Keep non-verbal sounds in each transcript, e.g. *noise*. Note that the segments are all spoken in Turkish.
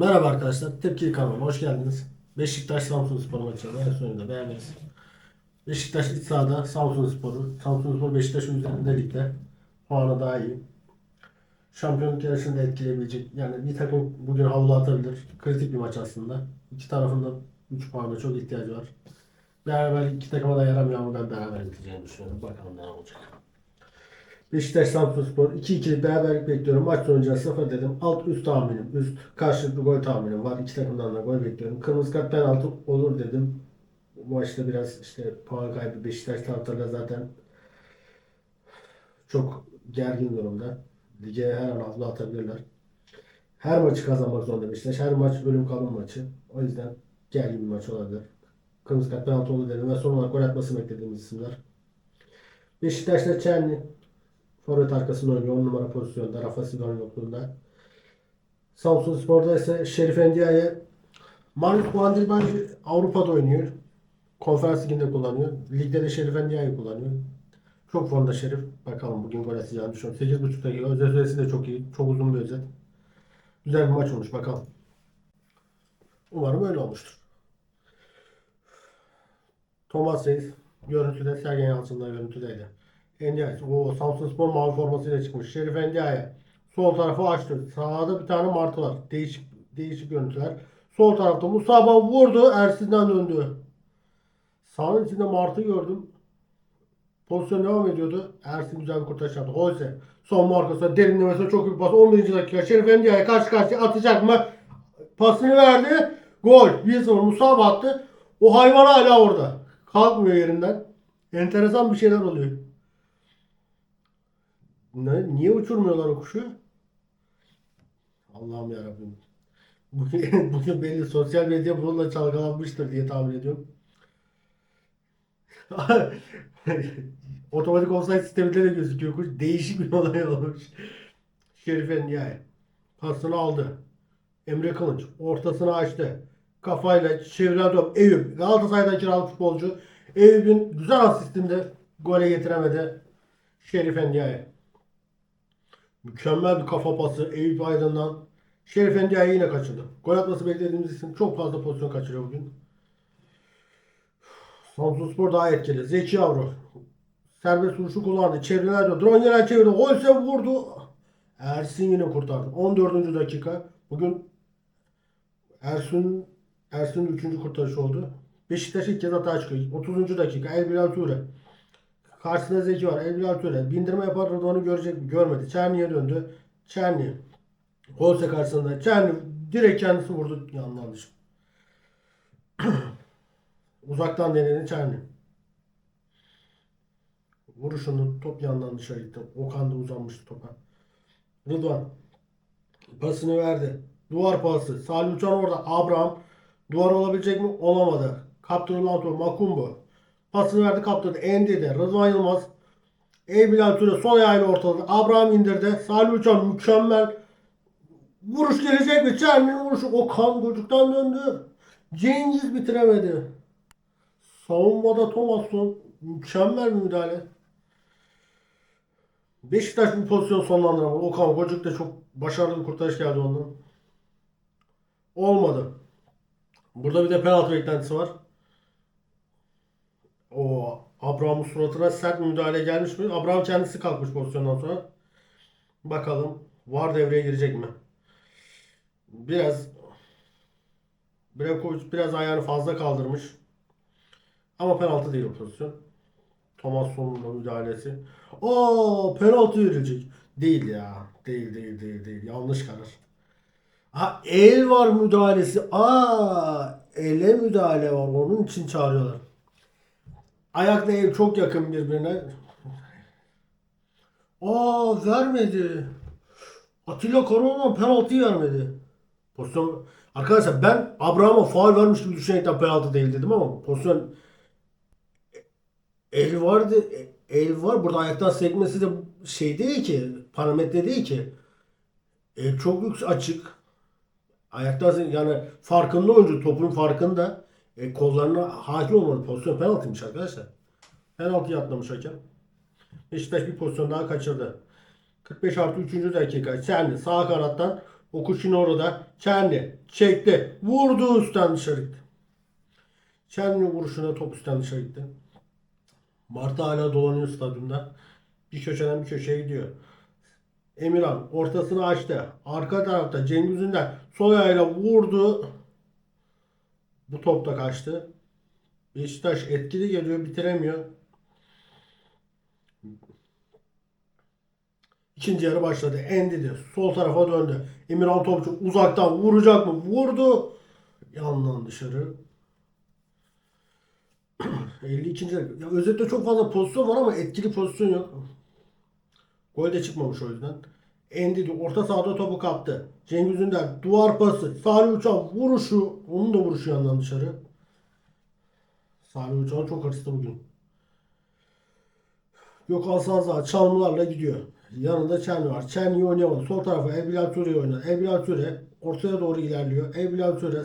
Merhaba arkadaşlar. Tepkili kanalıma hoş geldiniz. Beşiktaş Samsun Spor maçında en sonunda beğendiniz. Beşiktaş iç sahada Samsun Spor'u. Samsun Spor Beşiktaş'ın üzerinde ligde. Puanı daha iyi. Şampiyonluk yarışını da etkileyebilecek. Yani bir takım bugün havlu atabilir. Kritik bir maç aslında. İki tarafın da 3 puana çok ihtiyacı var. Beraber iki takıma da yaramıyor ama ben beraber biteceğini düşünüyorum. Bakalım ne olacak. Beşiktaş Samsunspor 2-2'lik beraberlik bekliyorum. Maç sonucuna 0 dedim. Alt üst tahminim. Üst karşılıklı gol tahminim var. İki takımdan da gol bekliyorum. Kırmızı kart penaltı olur dedim. Bu maçta biraz işte puan kaybı Beşiktaş taraftarları zaten çok gergin durumda. Lige her an havlu atabilirler. Her maçı kazanmak zorunda Beşiktaş. Her maç ölüm kalım maçı. O yüzden gergin bir maç olabilir. Kırmızı kart penaltı olur dedim ve son olarak gol atmasını beklediğimiz isimler. Beşiktaş'ta Çerni Forvet arkasında oynuyor. 10 numara pozisyonda. Rafa Silva'nın yokluğunda. Samsun Spor'da ise Şerif Endia'ya Marius Muandilbay Avrupa'da oynuyor. Konferans liginde kullanıyor. Ligde de Şerif Endia'yı kullanıyor. Çok formda Şerif. Bakalım bugün gol atacağını düşünüyorum. 8.5 dakika. Özet süresi de çok iyi. Çok uzun bir özet. Güzel bir maç olmuş. Bakalım. Umarım öyle olmuştur. Thomas Reis görüntüde Sergen Yalçın'la görüntüdeydi. Endiay. O Samsun Spor mavi formasıyla çıkmış. Şerif Endiay'a. Sol tarafı açtı. Sağda bir tane martı var. Değişik değişik görüntüler. Sol tarafta Musaba vurdu. Ersin'den döndü. Sağın içinde martı gördüm. Pozisyon devam ediyordu. Ersin güzel bir kurtarış yaptı. Holse son markasına derinlemesine çok büyük pas. 11. dakika. Şerif Endiay'a karşı karşıya atacak mı? Pasını verdi. Gol. 1-0 Musaba attı. O hayvan hala orada. Kalkmıyor yerinden. Enteresan bir şeyler oluyor. Ne, niye uçurmuyorlar o kuşu? Allah'ım yarabbim. Bugün, *laughs* bugün belli sosyal medya bununla çalkalanmıştır diye tahmin ediyorum. *laughs* Otomatik offside sisteminde de gözüküyor kuş. Değişik bir olay olmuş. Şerif Endiaye. Pasını aldı. Emre Kılıç ortasını açtı. Kafayla çeviren top Eyüp. Galatasaray'dan kiralık futbolcu. Eyüp'ün güzel asistinde gole getiremedi. Şerif Endiaye. Mükemmel bir kafa pası Eyüp Aydın'dan. Şerif Endiaye yine kaçırdı. Gol atması beklediğimiz isim çok fazla pozisyon kaçırıyor bugün. Samsunspor daha etkili. Zeki Yavru. Serbest vuruşu kullandı. Çevreler Drone gelen çevirdi. Holse vurdu. Ersin yine kurtardı. 14. dakika. Bugün Ersun Ersun'un 3. kurtarışı oldu. Beşiktaş ilk kez hata çıkıyor. 30. dakika. El Bilal Ture. Karşısında Zeki var. El Bilal Ture. Bindirme yapar onu görecek mi? Görmedi. Çerni'ye döndü. Çerni. Holse karşısında. Çerni direkt kendisi vurdu. Yanlış. *clears throat* Uzaktan denedi Çerni. Vuruşunu top yandan dışarı gitti. Okan da uzanmıştı topa. Rıdvan. Pasını verdi. Duvar pası. Salih Uçan orada. Abraham. Duvar olabilecek mi? Olamadı. Kaptırılan top. Makumbu. Pasını verdi kaptırdı. Endidi. Rıdvan Yılmaz. Eybilal Ture sol ayağıyla ortaladı. Abraham indirdi. Salih Uçan mükemmel. Vuruş gelecek mi? Çermi'nin vuruşu. Okan çocuktan döndü. Cengiz bitiremedi. Savunmada Thomasson mükemmel bir müdahale. Beşiktaş bu pozisyon sonlandıramadı. Okan Gocuk da çok başarılı bir kurtarış geldi ondan. Olmadı. Burada bir de penaltı beklentisi var. O Abraham'ın suratına sert müdahale gelmiş mi? Abraham kendisi kalkmış pozisyondan sonra. Bakalım var devreye girecek mi? Biraz Brevkovic biraz ayağını fazla kaldırmış. Ama penaltı değil o pozisyon. Thomasson'un müdahalesi. Oo penaltı verilecek. Değil ya. Değil değil değil değil. Yanlış karar. Ha el var müdahalesi. Aa ele müdahale var. Onun için çağırıyorlar. Ayakla el çok yakın birbirine. Aa vermedi. Atilla Karaoğlan penaltıyı vermedi. Pozisyon Arkadaşlar ben Abraham'a faul vermiş gibi düşünerekten penaltı değil dedim ama pozisyon el vardı. El var. Burada ayaktan sekmesi de şey değil ki. Parametre değil ki. El çok yük açık. Ayaktan yani farkında oyuncu topun farkında. E, kollarına hakim olmalı. Pozisyon penaltıymış arkadaşlar. Penaltı atlamış hakem. Beşiktaş bir pozisyon daha kaçırdı. 45 artı 3. dakika. Sen sağ kanattan O kuşun orada kendi çekti. Vurdu üstten dışarı gitti. Kendi vuruşuna top üstten dışarı gitti. Marta hala dolanıyor stadyumda. Bir köşeden bir köşeye gidiyor. Emirhan ortasını açtı. Arka tarafta Cengiz Ünder sol ayağıyla vurdu. Bu top da kaçtı. Beşiktaş etkili geliyor bitiremiyor. İkinci yarı başladı. Endidi. Sol tarafa döndü. Emirhan Topçu uzaktan vuracak mı? Vurdu. Yandan dışarı. *clears throat* 52. yarı. Ya özetle çok fazla pozisyon var ama etkili pozisyon yok. Gol de çıkmamış o yüzden. Endidi orta sahada topu kaptı. Cengiz Ünder duvar pası. Salih Uçan vuruşu. Onun da vuruşu yandan dışarı. Salih Uçan çok hırslı bugün. Gökhan Sazza çalımlarla gidiyor. Yanında Çerni var. Çerni'yi oynayamadı. Sol tarafa Ebilal Türe'yi oynadı. Ebilal Türe ortaya doğru ilerliyor. Ebilal Türe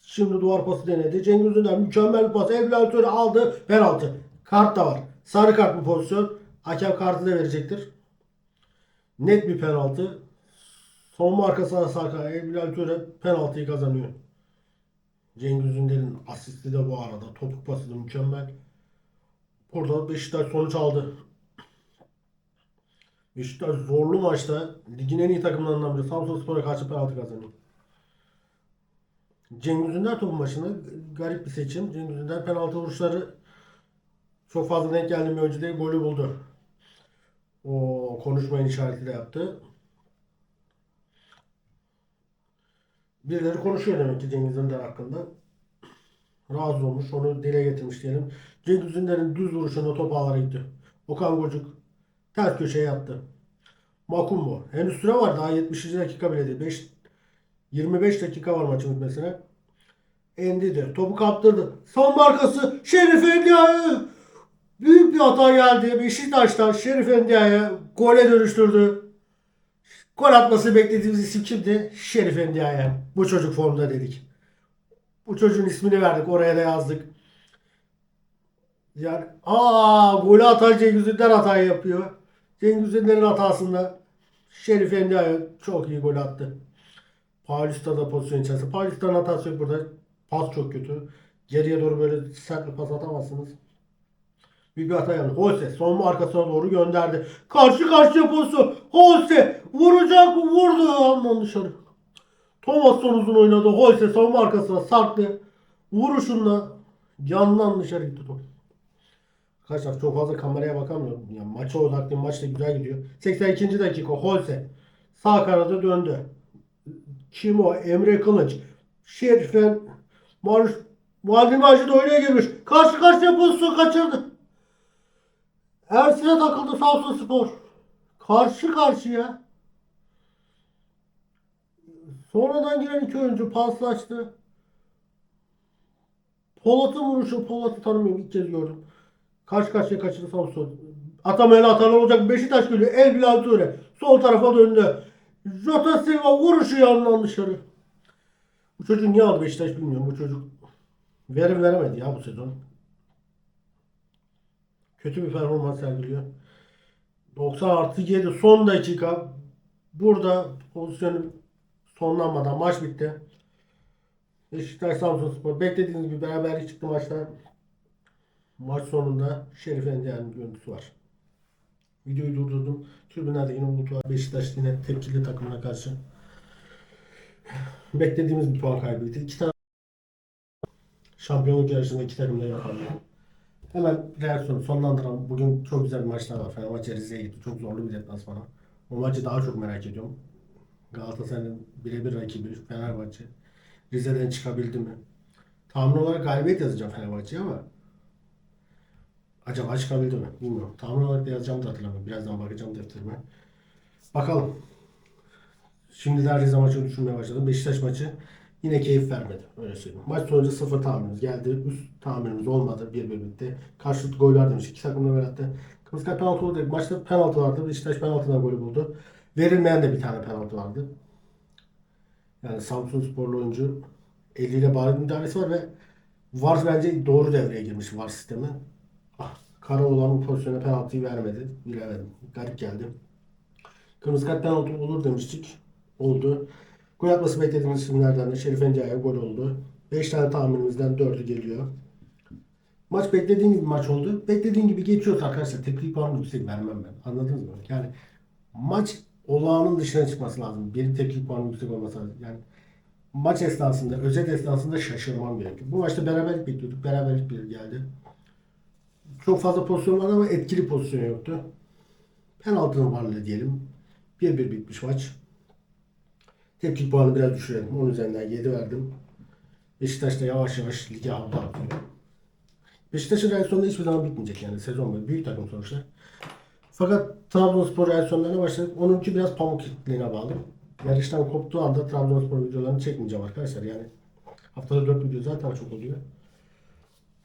şimdi duvar pası denedi. Cengiz Ünder mükemmel bir pas. Ebilal Türe aldı. Penaltı. Kart da var. Sarı kart bu pozisyon. Hakem kartı da verecektir. Net bir penaltı. Son arkasına sarkan Ebilal Türe penaltıyı kazanıyor. Cengiz Ünder'in asisti de bu arada. Topuk pası da mükemmel. Burada Beşiktaş sonuç aldı. Beşiktaş zorlu maçta ligin en iyi takımlarından biri Samsunspor'a karşı penaltı kazanıyor. Cengiz Ünder topu maçında garip bir seçim. Cengiz Ünder penaltı vuruşları çok fazla denk geldiğim bir oyuncu değil. Golü buldu. O konuşmayın işaretiyle yaptı. Birileri konuşuyor demek ki Cengiz Ünder hakkında. Razı olmuş. Onu dile getirmiş diyelim. Cengiz Ünder'in düz vuruşunda top ağlara gitti. Okan Gocuk ters köşeye yattı. Makumbo. Henüz süre var. Daha 70. dakika bile değil. 5, 25 dakika var maçın bitmesine. Endidi. Topu kaptırdı. Son markası Şerif Endia'ya büyük bir hata geldi. Beşiktaş'tan Şerif Endia'ya gole dönüştürdü. Gol atması beklediğimiz isim kimdi? Şerif Endia'ya. Bu çocuk formda dedik. Bu çocuğun ismini verdik. Oraya da yazdık. Yani aa golü atan Cengiz Ünder hata yapıyor. Cengiz Ünder'in hatasında Şerif Endia'ya çok iyi gol attı. Paulista da pozisyon içerisinde. Paulista'nın hatası yok burada. Pas çok kötü. Geriye doğru böyle sert bir pas atamazsınız. Büyük bir hata yaptı. Holse son arkasına doğru gönderdi. Karşı karşıya pozisyon. Holse vuracak? Vurdu. Alman dışarı. Thomas son uzun oynadı. Holse savunma arkasına sarktı. Vuruşunla yandan dışarı gitti top. Arkadaşlar çok fazla kameraya bakamıyorum. Yani maça odaklıyım. Maç da güzel gidiyor. 82. dakika Holse sağ kanada döndü. Kim o? Emre Kılıç. Şerifen Maruş Muadil Macit oyuna girmiş. Karşı karşıya pozisyon kaçırdı. Ersin'e takıldı Samsun Spor. Karşı karşıya. Sonradan giren iki oyuncu paslaştı. Polat'ın vuruşu. Polat'ı tanımıyorum. ilk kez gördüm. Karşı karşıya kaçırdı Samsun. Atamayan atar olacak. Beşiktaş geliyor. El Bilal Ture. Sol tarafa döndü. Jota Silva vuruşu yandan dışarı. Bu çocuk niye aldı Beşiktaş bilmiyorum. Bu çocuk verim veremedi ya bu sezon. Kötü bir performans sergiliyor. 90 artı 7 son dakika. Burada pozisyonun sonlanmadan maç bitti. Beşiktaş Samsun Spor. Beklediğiniz gibi beraberlik çıktı maçtan. Maç sonunda Şerif Endia'nın görüntüsü var. Videoyu durdurdum. Tribünlerde yine umut var. Beşiktaş yine tepkili takımına karşı. Beklediğimiz bir puan kaybıydı. İki tane şampiyonluk yarışında iki takım da. Hemen reaksiyonu sonlandıralım. Bugün çok güzel bir maçlar var. Fenerbahçe Rize'ye gitti. Çok zorlu bir deplasmana. O maçı daha çok merak ediyorum. Galatasaray'ın birebir rakibi Fenerbahçe. Rize'den çıkabildi mi? Tahmin olarak galibiyet yazacağım Fenerbahçe'ye ama acaba çıkabildi mi? Bilmiyorum. Tahmin olarak da yazacağım da hatırlamıyorum. Birazdan bakacağım defterime. Bakalım. Şimdiden Rize maçını düşünmeye başladım. Beşiktaş maçı yine keyif vermedi. Öyle söyleyeyim. Maç sonucu sıfır tahminimiz geldi. Üst tahminimiz olmadı. Bir bir bitti. Karşılıklı goller demiş. İki takım da gol attı. Kart penaltı oldu. Maçta penaltı vardı. Beşiktaş penaltıdan golü buldu. Verilmeyen de bir tane penaltı vardı. Yani Samsun sporlu oyuncu eliyle bariz müdahalesi var ve VAR bence doğru devreye girmiş VAR sistemi. Ah, kara olan bu pozisyona penaltıyı vermedi. Bilemedim. Garip geldi. Kırmızı kart penaltı olur demiştik. oldu. Gol atması beklediğimiz isimlerden de Şerif Endia'ya gol oldu. 5 tane tahminimizden 4'ü geliyor. Maç beklediğim gibi maç oldu. Beklediğim gibi geçiyorsa arkadaşlar tepki puanı yüksek vermem ben. Anladınız mı? Yani maç olağanın dışına çıkması lazım. Bir tepki puanı yüksek olması lazım. Yani maç esnasında, özet esnasında şaşırmam gerekiyor. Bu maçta beraberlik bekliyorduk. Beraberlik bir geldi. Çok fazla pozisyon vardı ama etkili pozisyon yoktu. Penaltının varlığı diyelim. 1-1 bitmiş maç. Tepki puanı biraz düşürelim. 10 üzerinden 7 verdim. Beşiktaş da yavaş yavaş lige havlu atıyor. Beşiktaş'ın reaksiyonu hiçbir zaman bitmeyecek yani sezon boyu. Büyük takım sonuçta. Fakat Trabzonspor reaksiyonlarına başladık. Onunki biraz pamuk itliğine bağlı. Yarıştan koptuğu anda Trabzonspor videolarını çekmeyeceğim arkadaşlar. Yani haftada 4 video zaten çok oluyor.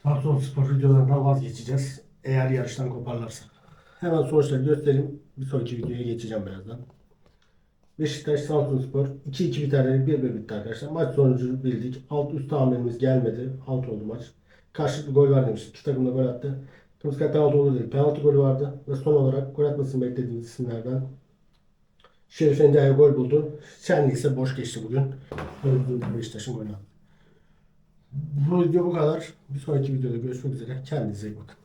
Trabzonspor videolarından vazgeçeceğiz. Eğer yarıştan koparlarsa. Hemen sonuçları göstereyim. Bir sonraki videoya geçeceğim birazdan. Beşiktaş Samsunspor 2-2 biter 1-1 bitti arkadaşlar. Maç sonucu bildik. Alt üst tahminimiz gelmedi. Alt oldu maç. Karşılıklı gol var demiştik. İki takım da gol attı. Kırmızı kart penaltı olur dedik. Penaltı golü vardı. Ve son olarak gol atmasını beklediğimiz isimlerden Şerif Endia'ya gol buldu. Şenlik ise boş geçti bugün. Beşiktaş'ın golü attı. Bu video bu kadar. Bir sonraki videoda görüşmek üzere. Kendinize iyi bakın.